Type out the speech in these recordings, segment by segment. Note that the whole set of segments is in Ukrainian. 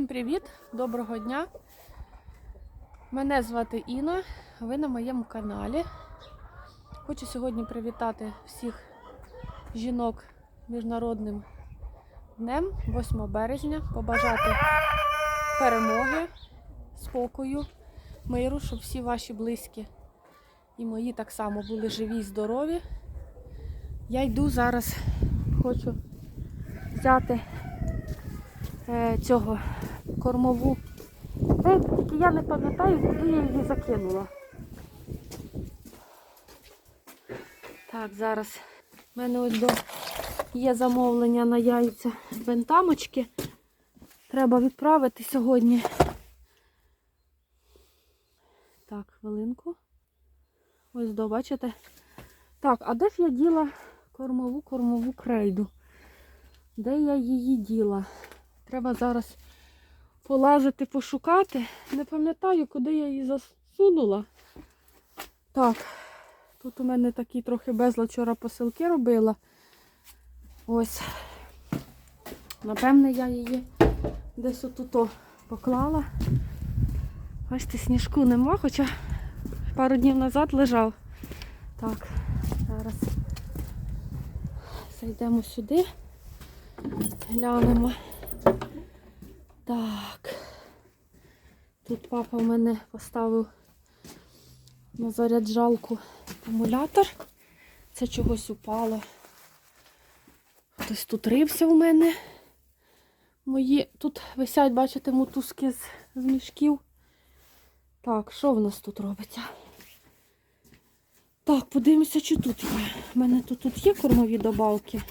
Всім привіт! Доброго дня! Мене звати Інна, ви на моєму каналі. Хочу сьогодні привітати всіх жінок Міжнародним днем 8 березня, побажати перемоги, спокою, миру, щоб всі ваші близькі і мої так само були живі і здорові. Я йду зараз, хочу взяти е, цього кормову. Е, тільки я не пам'ятаю, куди я її закинула. Так, зараз в мене ось до є замовлення на яйця бентамочки. Треба відправити сьогодні. Так, хвилинку. Ось до, бачите? Так, а де ж я діла кормову кормову крейду? Де я її діла? Треба зараз полазити, пошукати. Не пам'ятаю, куди я її засунула. Так, тут у мене такі трохи безлад вчора посилки робила. Ось. Напевне, я її десь отут поклала. Бачите, сніжку нема, хоча пару днів назад лежав. Так, зараз зайдемо сюди, глянемо. Так. Тут папа в мене поставив на заряджалку акумулятор. Це чогось упало. Хтось тут рився у мене. Мої тут висять, бачите, мотузки з, з мішків. Так, що в нас тут робиться? Так, подивимося, чи тут є. У мене тут, тут є кормові добавки.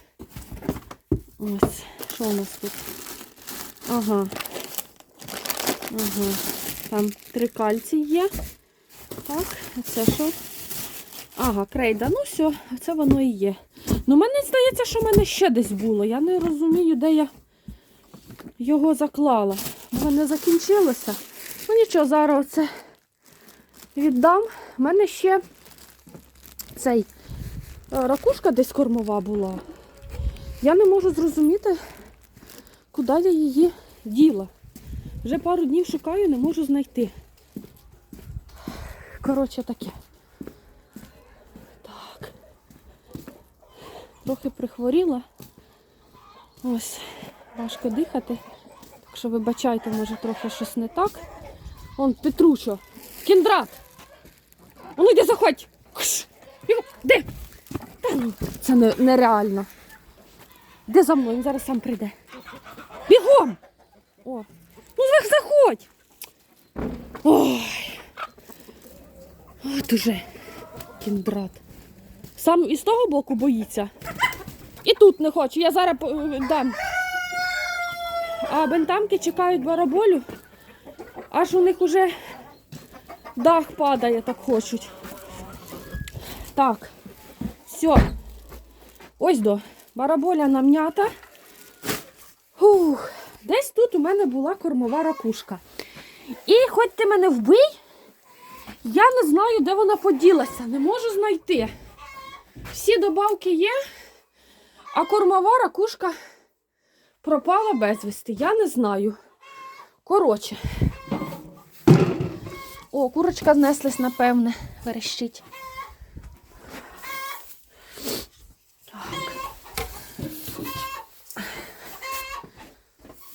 Ось, що у нас тут? Ага. Ага. Там три кальці є. Так, це що? Ага, крейда. Ну все, це воно і є. Ну, мені здається, що в мене ще десь було. Я не розумію, де я його заклала. У мене закінчилося. Ну нічого, зараз це віддам. У мене ще цей е, ракушка десь кормова була. Я не можу зрозуміти, куди я її діла. Вже пару днів шукаю, не можу знайти. Коротше таке. Так. Трохи прихворіла. Ось, важко дихати. Так що вибачайте, може трохи щось не так. Он Петручо. Кіндрат! А Ну йди заходь! Де? Та ну, це не, нереально. Де за мною? Він зараз сам прийде. Бігом! О, ну зах- заходь! Ой. От уже кіндрат. Сам із того боку боїться. І тут не хочу. Я зараз дам. А бентамки чекають бараболю. Аж у них уже дах падає, так хочуть. Так, все. Ось до. Бараболя нам'ята. Десь тут у мене була кормова ракушка. І хоч ти мене вбий, я не знаю, де вона поділася. Не можу знайти. Всі добавки є, а кормова ракушка пропала безвісти. Я не знаю. Коротше. О, курочка знеслась, напевне, верещить.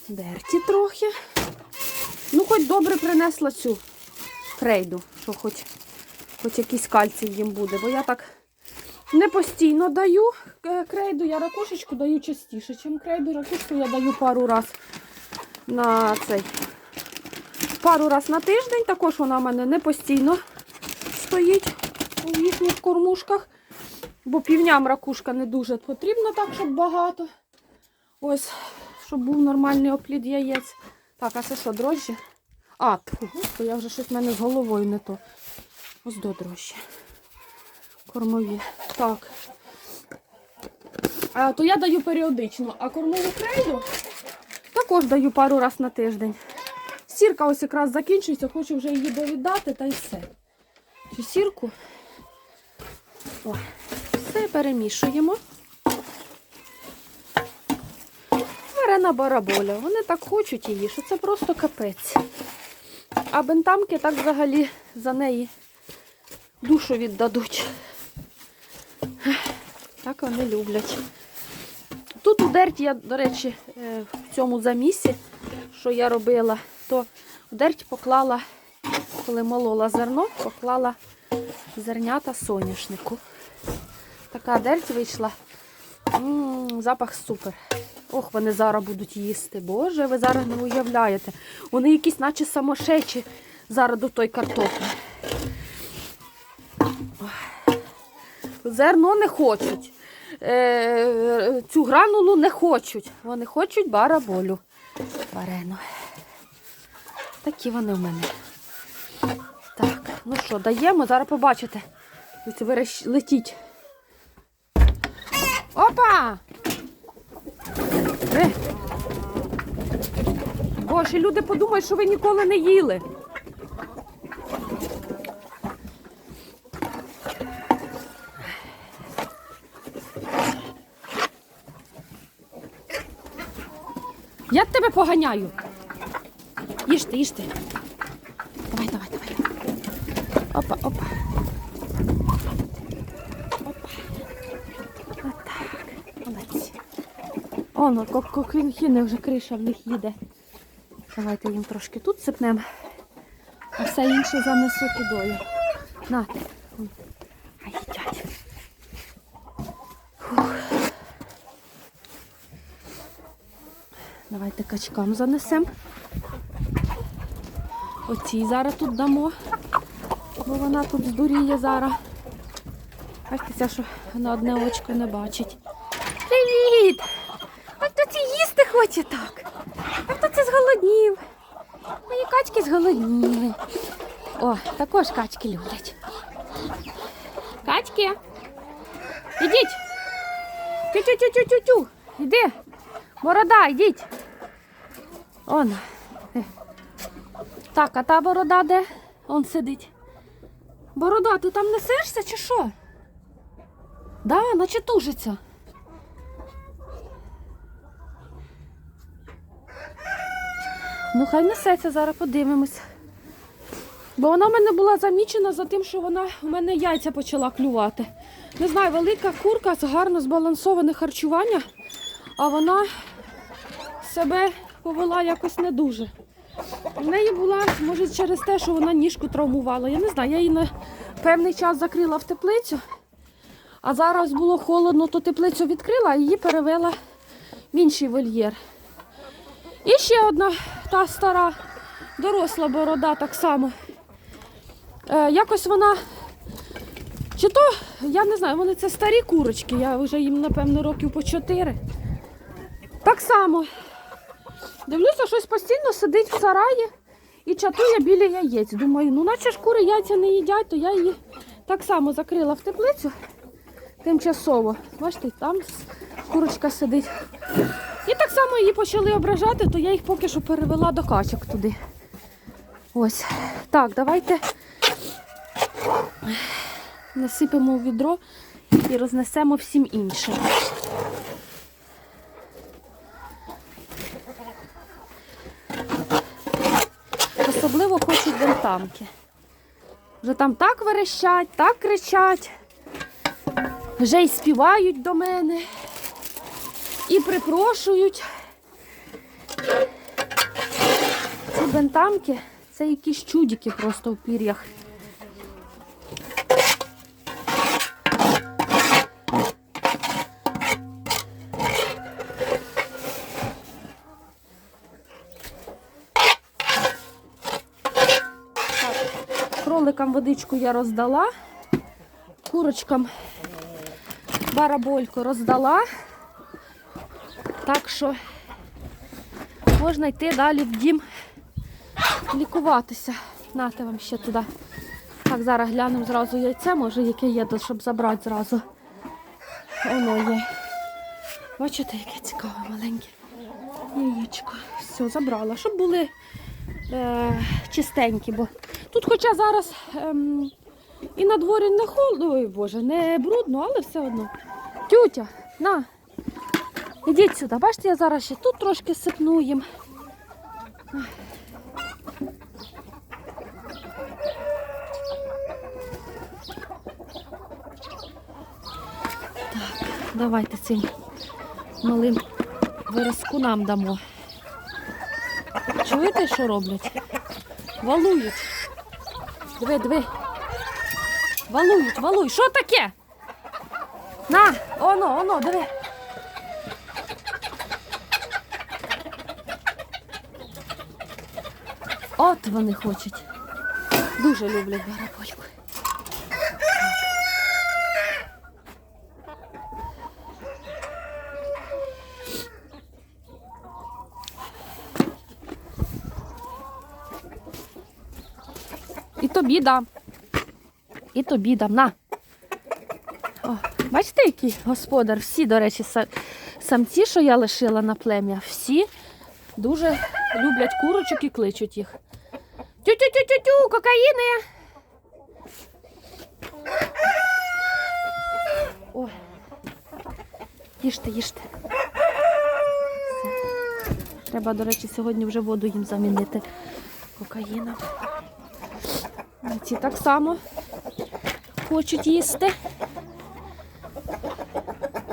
Дерті трохи. Ну, хоч добре принесла цю крейду, що хоч, хоч якийсь кальцій їм буде, бо я так не постійно даю крейду, я ракушечку даю частіше, чим крейду. Ракушку я даю пару раз на цей. Пару раз на тиждень. Також вона в мене не постійно стоїть у їхніх кормушках. Бо півням ракушка не дуже потрібна так, щоб багато. Ось, щоб був нормальний оплід яєць. Так, а це що, дрожжі? А, то я вже щось в мене з головою не то. Ось до дрожжі. Кормові. Так. А, то я даю періодично, а кормову крейду також даю пару раз на тиждень. Сірка ось якраз закінчується, хочу вже її довідати та й все. Цю сірку. О, все перемішуємо. Варена бараболя. Вони так хочуть її, що це просто капець. А бентамки так взагалі за неї душу віддадуть. Так вони люблять. Тут у дерть я, до речі, е, в цьому замісі, що я робила, то в дерть поклала, коли молола зерно, поклала зернята соняшнику. Така дерть вийшла. М, запах супер. Ох, вони зараз будуть їсти. Боже, ви зараз не уявляєте. Вони якісь, наче самошечі зараз до той картоплі. Зерно не хочуть. Е, цю гранулу не хочуть. Вони хочуть бараболю. Варену. Такі вони в мене. Так, ну що, даємо, зараз побачите. Летіть. Опа! Е. Боже, люди подумають, що ви ніколи не їли. Я тебе поганяю. Їжте, їжте. Давай, давай, давай. Опа, опа. Опа. Отак. Молодці. Оно, кокінхіни вже криша в них їде. Давайте їм трошки тут сипнемо, а все інше занесу тудою. Нате. М. Хай їдять. Давайте качкам занесемо. Оцій зараз тут дамо, бо вона тут здуріє зараз. Бачите, що вона одне очко не бачить. Привіт! Хто це їсти хоче так? А хто це зголоднів? Мої качки зголодніли. О, також качки люблять. Качки. Ідіть. Тю-тю-тю-тю-тю-тю. Іди. Борода, йдіть. Он. Так, а та борода де? Он сидить. Борода, ти там несешся чи що? Да, наче тужиться. Ну, хай несеться, зараз подивимось. Бо вона в мене була замічена за тим, що вона у мене яйця почала клювати. Не знаю, велика курка з гарно збалансоване харчування, а вона себе повела якось не дуже. В неї була, може, через те, що вона ніжку травмувала. Я не знаю, я її на певний час закрила в теплицю, а зараз було холодно, то теплицю відкрила, а її перевела в інший вольєр. І ще одна та стара доросла борода так само. Е, якось вона. Чи то, я не знаю, вони це старі курочки, я вже їм, напевно, років по чотири. Так само. Дивлюся, щось постійно сидить в сараї і чатує біля яєць. Думаю, ну наче ж кури яйця не їдять, то я її так само закрила в теплицю тимчасово. Бачите, там курочка сидить. І так само її почали ображати, то я їх поки що перевела до качок туди. Ось. Так, давайте насипемо в відро і рознесемо всім іншим. Особливо хочуть бентамки. Вже там так верещать, так кричать, вже й співають до мене і припрошують. Ці бентамки це якісь чудики просто в пір'ях. Кроликам водичку я роздала, курочкам барабольку роздала. Так що можна йти далі в дім лікуватися. Нате вам ще туди. Так, зараз глянемо зразу яйце, може, яке є, щоб забрати зразу. Воно є. Бачите, яке цікаве маленьке яєчко. Все, забрала, щоб були е, чистенькі. Бо тут, хоча зараз ем, і на дворі не холодно, ой Боже, не брудно, але все одно. Тютя, на, Ідіть сюди, бачите, я зараз ще тут трошки сипну їм. Так, давайте цим малим виразкунам дамо. Чуєте, що роблять? Валують. Диви, диви. Валують, валують. Що таке? На, оно, оно, диви. От вони хочуть. Дуже люблять барабольку. І тобі дам. І тобі дам. На. О, бачите, який господар? Всі, до речі, самці, що я лишила на плем'я, всі дуже люблять курочок і кличуть їх. Тю-тю-тю-тю-тю, кокаїни. Ой. Їжте, їжте. Треба, до речі, сьогодні вже воду їм замінити кокаїном. Ці так само хочуть їсти.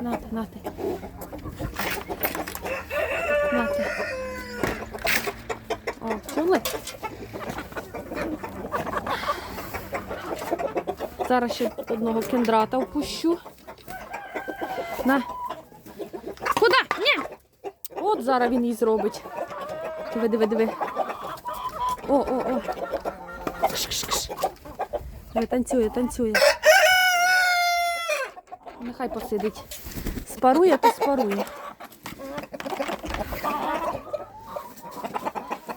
Нате, нате. Нате. О, чули? Зараз ще одного кендрата впущу. На. Куди? Ні. От зараз він її зробить. Диви, диви, диви. О, о, о. Кш-кш-кш. Диви, танцює, танцює. Нехай посидить. Спарує, то спарує.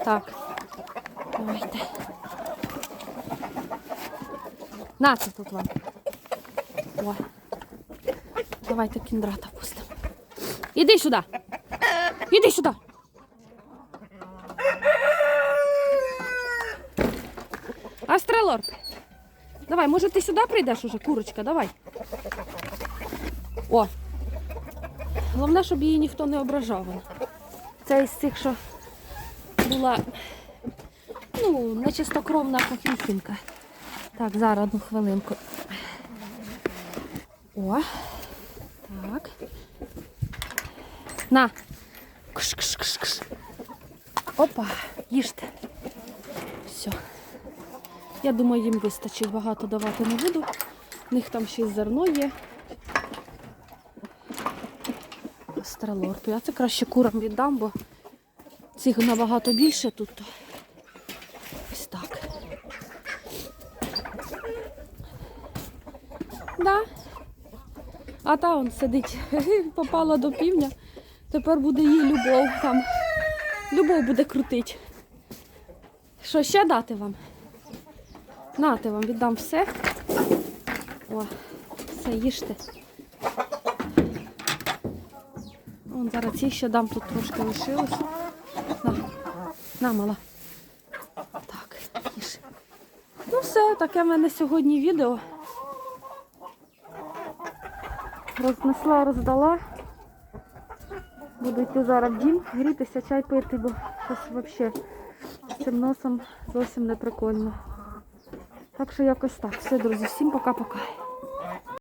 Так. Давайте. На це тут вам. О. Давайте кіндрата пустимо. Іди сюди. Іди сюди. Астрелор. Давай, може ти сюди прийдеш уже, курочка, давай. О. Головне, щоб її ніхто не ображав. Це із цих, що була ну, нечистокровна похінка. Так, зараз одну хвилинку. О. Так. На. Кш-кш-кш-кш. Опа, їжте. Все. Я думаю, їм вистачить. Багато давати не буду. У них там ще й зерно є. Астралорпи. Я це краще курам віддам, бо цих набагато більше тут. Ось так. Да. А та он сидить, попала до півня. Тепер буде їй любов там. Любов буде крутить. Що ще дати вам? Нате вам віддам все. О, все, їжте. Вон зараз ці ще дам, тут трошки лишилось. На, на мала. Так, їж. Ну все, таке в мене сьогодні відео. Рознесла, роздала. Буду йти зараз в дім, грітися, чай пити, бо щось взагалі цим носом зовсім не прикольно. Так що якось так. Все, друзі, всім пока-пока.